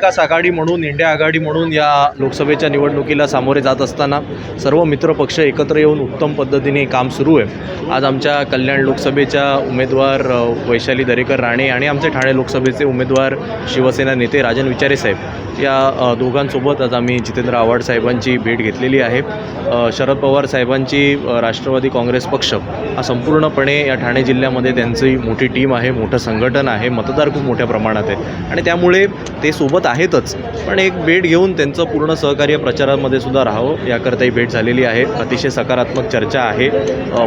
विकास आघाडी म्हणून इंडिया आघाडी म्हणून या लोकसभेच्या निवडणुकीला सामोरे जात असताना सर्व मित्रपक्ष एकत्र येऊन उत्तम पद्धतीने काम सुरू आहे. आज आमच्या कल्याण लोकसभेच्या उमेदवार वैशाली दरेकर राणे आणि आमचे ठाणे लोकसभेचे उमेदवार शिवसेना नेते राजन विचारे साहेब या दोघांसोबत आज आम्ही जितेंद्र आव्हाड साहेबांची भेट घेतलेली आहे. शरद पवार साहेबांची राष्ट्रवादी काँग्रेस पक्ष हा संपूर्णपणे या ठाणे जिल्ह्यामध्ये त्यांची मोठी टीम आहे मोठं संघटन आहे मतदार खूप मोठ्या प्रमाणात आहे. आणि त्यामुळे ते सोबत आहेतच. पण एक भेट घेऊन त्यांचं पूर्ण सहकार्य प्रचारामध्ये सुद्धा राहावं याकरता ही भेट झालेली आहे. अतिशय सकारात्मक चर्चा आहे.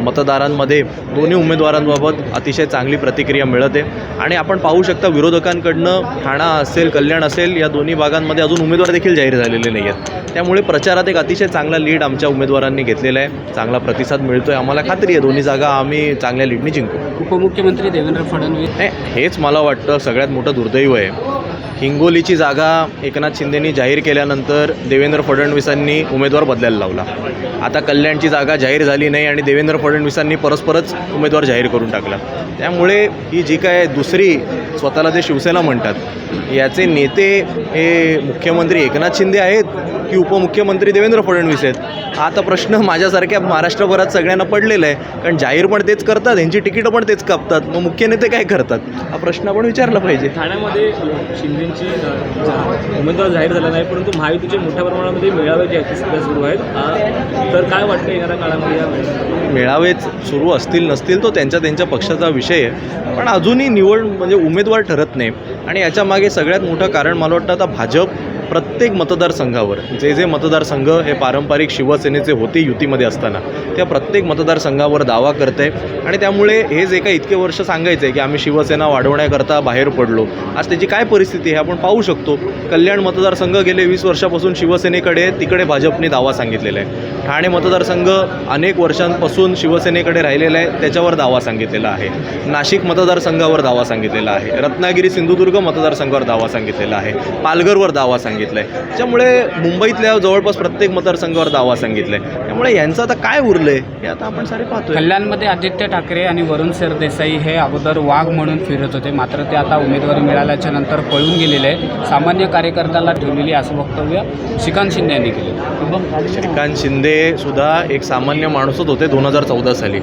मतदारांमध्ये दोन्ही उमेदवारांबाबत अतिशय चांगली प्रतिक्रिया मिळत. आहे आणि आपण पाहू शकता विरोधकांकडनं ठाणा असेल कल्याण असेल या दोन्ही भागांमध्ये अजून उमेदवार देखील जाहीर झालेले नाही आहेत त्यामुळे प्रचारात एक अतिशय चांगला लीड आमच्या उमेदवारांनी घेतलेला आहे. चांगला प्रतिसाद मिळतो आहे आम्हाला खात्री आहे दोन्ही जागा आम्ही चांगल्या लीडनी जिंकू. उपमुख्यमंत्री देवेंद्र फडणवीस हेच मला वाटतं सगळ्यात मोठं दुर्दैव आहे. हिंगोलीची जागा एकनाथ शिंदेनी जाहीर केल्यानंतर देवेंद्र फडणवीसांनी उमेदवार बदलायला लावला. आता कल्याणची जागा जाहीर झाली नाही आणि देवेंद्र फडणवीसांनी परस्परच उमेदवार जाहीर करून टाकला. त्यामुळे ही जी काय दुसरी स्वतःला जे शिवसेना म्हणतात याचे नेते हे मुख्यमंत्री एकनाथ शिंदे आहेत की उपमुख्यमंत्री देवेंद्र फडणवीस आहेत? आता प्रश्न माझ्यासारख्या महाराष्ट्रभरात सगळ्यांना पडलेला आहे. कारण जाहीर पण तेच करतात यांची तिकीटं पण तेच कापतात. मग मुख्य नेते काय करतात? हा प्रश्न आपण विचारला पाहिजे. ठाण्यामध्ये शिंदे अ, उमेदवार जाहीर झाला नाही परंतु महायुतीचे मोठ्या प्रमाणामध्ये मेळावे जे आहेत ते सध्या सुरू आहेत. तर काय वाटतं येणाऱ्या काळामध्ये या मेळावेच सुरू असतील नसतील तो त्यांच्या त्यांच्या पक्षाचा विषय आहे. पण अजूनही निवड म्हणजे उमेदवार ठरत नाही. आणि याच्यामागे सगळ्यात मोठं कारण मला वाटतं आता भाजप प्रत्येक मतदारसंघावर जे जे मतदारसंघ हे पारंपरिक शिवसेनेचे होते युतीमध्ये असताना त्या प्रत्येक मतदारसंघावर दावा करते. आणि त्यामुळे हे जे काही इतके वर्ष सांगायचं आहे की आम्ही शिवसेना वाढवण्याकरता बाहेर पडलो आज त्याची काय परिस्थिती आहे आपण पाहू शकतो. कल्याण मतदारसंघ गेले वीस वर्षापासून शिवसेनेकडे तिकडे भाजपने दावा सांगितलेला आहे. ठाणे मतदारसंघ अनेक वर्षांपासून शिवसेनेकडे राहिलेला आहे त्याच्यावर दावा सांगितलेला आहे. नाशिक मतदारसंघावर दावा सांगितलेला आहे. रत्नागिरी सिंधुदुर्ग मतदारसंघावर दावा सांगितलेला आहे. पालघरवर दावा सांगितला आहे त्यामुळे मुंबईतल्या जवळपास प्रत्येक मतदारसंघावर दावा सांगितला आहे त्यामुळे यांचं आता काय उरलं आहे हे आता आपण सारे पाहतोय. कल्याणमध्ये आदित्य ठाकरे आणि वरुण सरदेसाई हे अगोदर वाघ म्हणून फिरत होते. मात्र ते आता उमेदवारी मिळाल्याच्या नंतर पळून गेलेले आहे सामान्य कार्यकर्त्याला ठेवलेली असं वक्तव्य श्रीकांत शिंदे यांनी केले श्रीकांत शिंदे सुद्धा एक सामान्य माणूसच होते दोन हजार चौदा साली.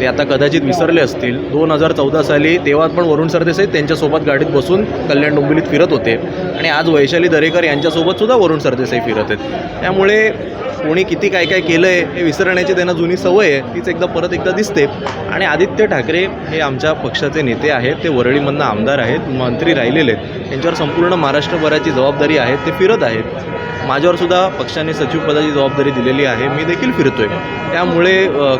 ते आता कदाचित विसरले असतील. दोन हजार चौदा साली तेव्हा पण वरुण सरदेसाई त्यांच्यासोबत गाडीत बसून कल्याण डोंबिवलीत फिरत होते. आणि आज वैशाली दरेकर यांच्यासोबत सुद्धा वरुण सरदेसाई फिरत आहेत. त्यामुळे कोणी किती काय काय केलं आहे हे विसरण्याची त्यांना जुनी सवय आहे तीच एकदा परत एकदा दिसते. आणि आदित्य ठाकरे हे आमच्या पक्षाचे नेते आहेत ते वरळीमधनं आमदार आहेत मंत्री राहिलेले आहेत. त्यांच्यावर संपूर्ण महाराष्ट्रभराची जबाबदारी आहे ते फिरत आहेत. माझ्यावर सुद्धा पक्षाने सचिवपदाची जबाबदारी दिलेली आहे. मी देखील फिरतोय. त्यामुळे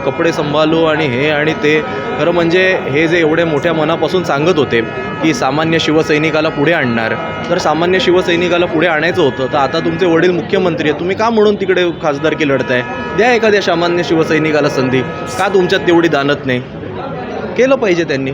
कपडे संभालू आणि हे आणि ते. खरं म्हणजे हे जे एवढे मोठ्या मनापासून सांगत होते की सामान्य शिवसैनिकाला पुढे आणणार. तर सामान्य शिवसैनिकाला पुढे आणायचं होतं. तर आता तुमचे वडील मुख्यमंत्री आहेत. तुम्ही का म्हणून तिकडे खासदारकी लढताय? द्या एखाद्या सामान्य शिवसैनिकाला संधी. का तुमच्यात तेवढी दानत नाही? केलं पाहिजे त्यांनी.